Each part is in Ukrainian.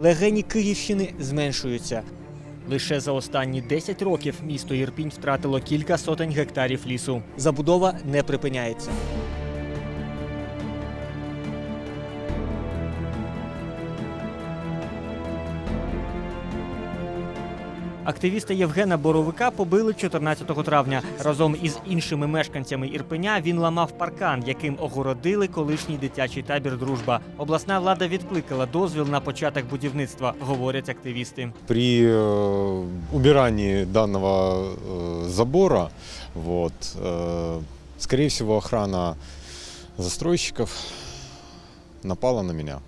легені Київщини зменшуються. Лише за останні 10 років місто Ірпінь втратило кілька сотень гектарів лісу. Забудова не припиняється. Активіста Євгена Боровика побили 14 травня. Разом із іншими мешканцями Ірпеня він ламав паркан, яким огородили колишній дитячий табір Дружба. Обласна влада відкликала дозвіл на початок будівництва, говорять активісти. При э, убирании данного э, забора, вот, э, скорее всего, охрана застройщиков напала на меня.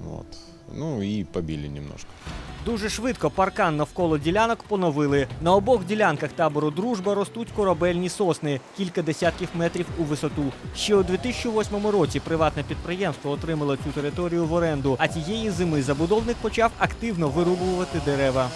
Вот. Ну и побили немножко. Дуже швидко паркан навколо ділянок поновили. На обох ділянках табору Дружба ростуть корабельні сосни, кілька десятків метрів у висоту. Ще у 2008 році приватне підприємство отримало цю територію в оренду, а тієї зими забудовник почав активно вирубувати дерева.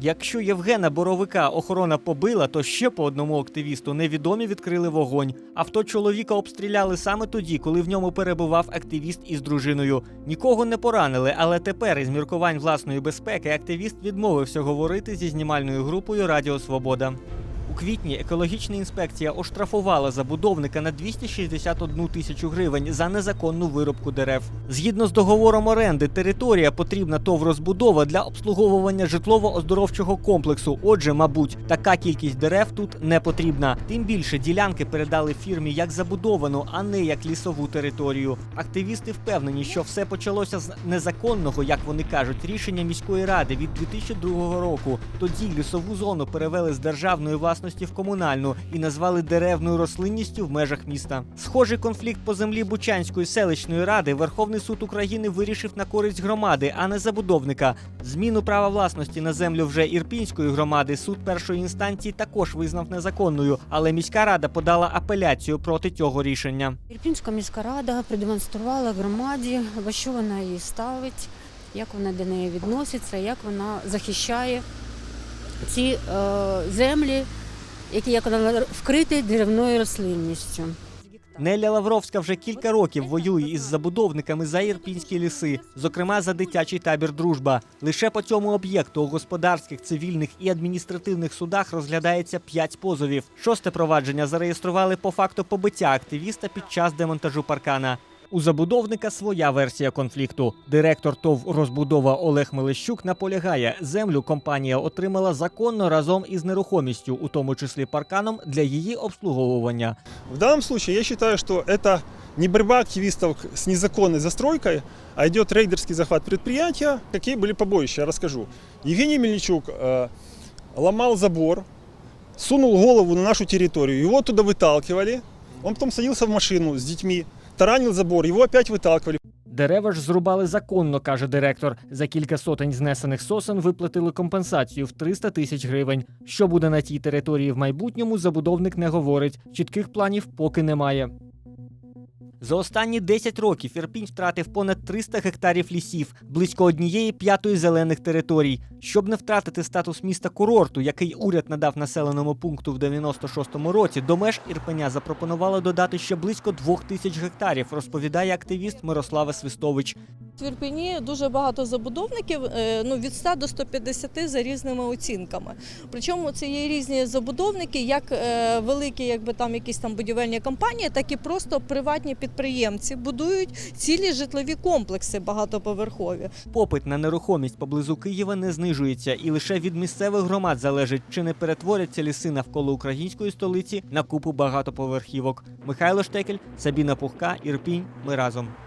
Якщо Євгена Боровика охорона побила, то ще по одному активісту невідомі відкрили вогонь. Авто чоловіка обстріляли саме тоді, коли в ньому перебував активіст із дружиною. Нікого не поранили, але тепер із міркувань власної безпеки активіст відмовився говорити зі знімальною групою Радіо Свобода. Квітні екологічна інспекція оштрафувала забудовника на 261 тисячу гривень за незаконну вирубку дерев. Згідно з договором оренди, територія потрібна ТОВ розбудова для обслуговування житлово-оздоровчого комплексу. Отже, мабуть, така кількість дерев тут не потрібна. Тим більше ділянки передали фірмі як забудовану, а не як лісову територію. Активісти впевнені, що все почалося з незаконного, як вони кажуть, рішення міської ради від 2002 року. Тоді лісову зону перевели з державної власності в комунальну і назвали деревною рослинністю в межах міста. Схожий конфлікт по землі Бучанської селищної ради Верховний суд України вирішив на користь громади, а не забудовника. Зміну права власності на землю вже ірпінської громади суд першої інстанції також визнав незаконною, але міська рада подала апеляцію проти цього рішення. Ірпінська міська рада продемонструвала громаді, во що вона її ставить, як вона до неї відноситься, як вона захищає ці е, землі, які як вкриті деревною рослинністю. Неля Лавровська вже кілька років воює із забудовниками за ірпінські ліси, зокрема за дитячий табір Дружба. Лише по цьому об'єкту у господарських, цивільних і адміністративних судах розглядається п'ять позовів. Шосте провадження зареєстрували по факту побиття активіста під час демонтажу паркана. У забудовника своя версія конфлікту. Директор ТОВ розбудова Олег Мелещук наполягає, землю компанія отримала законно разом із нерухомістю, у тому числі парканом для її обслуговування. В данном случае я считаю, что это не борьба активистов с незаконной застройкой, а идет рейдерский захват предприятия. Какие были побоища, я расскажу. Евгений Мельничук э, ломал забор, сунул голову на нашу территорию, его туда выталкивали. Он потом садился в машину с детьми, таранил забор, его опять выталкивали. Дерева ж зрубали законно, каже директор. За кілька сотень знесених сосен виплатили компенсацію в 300 тисяч гривень. Що буде на тій території в майбутньому, забудовник не говорить. Чітких планів поки немає. За останні 10 років Ірпінь втратив понад 300 гектарів лісів, близько однієї п'ятої зелених територій. Щоб не втратити статус міста курорту, який уряд надав населеному пункту в 96-му році, до меж Ірпеня запропонували додати ще близько двох тисяч гектарів, розповідає активіст Мирослава Свистович. В Ірпені дуже багато забудовників, е, ну від 100 до 150 за різними оцінками. Причому це є різні забудовники, як е, великі, якби там якісь там будівельні компанії, так і просто приватні підприємці будують цілі житлові комплекси багатоповерхові. Попит на нерухомість поблизу Києва не знижується, і лише від місцевих громад залежить, чи не перетворяться ліси навколо української столиці на купу багатоповерхівок. Михайло Штекель, Сабіна Пухка, Ірпінь. Ми разом.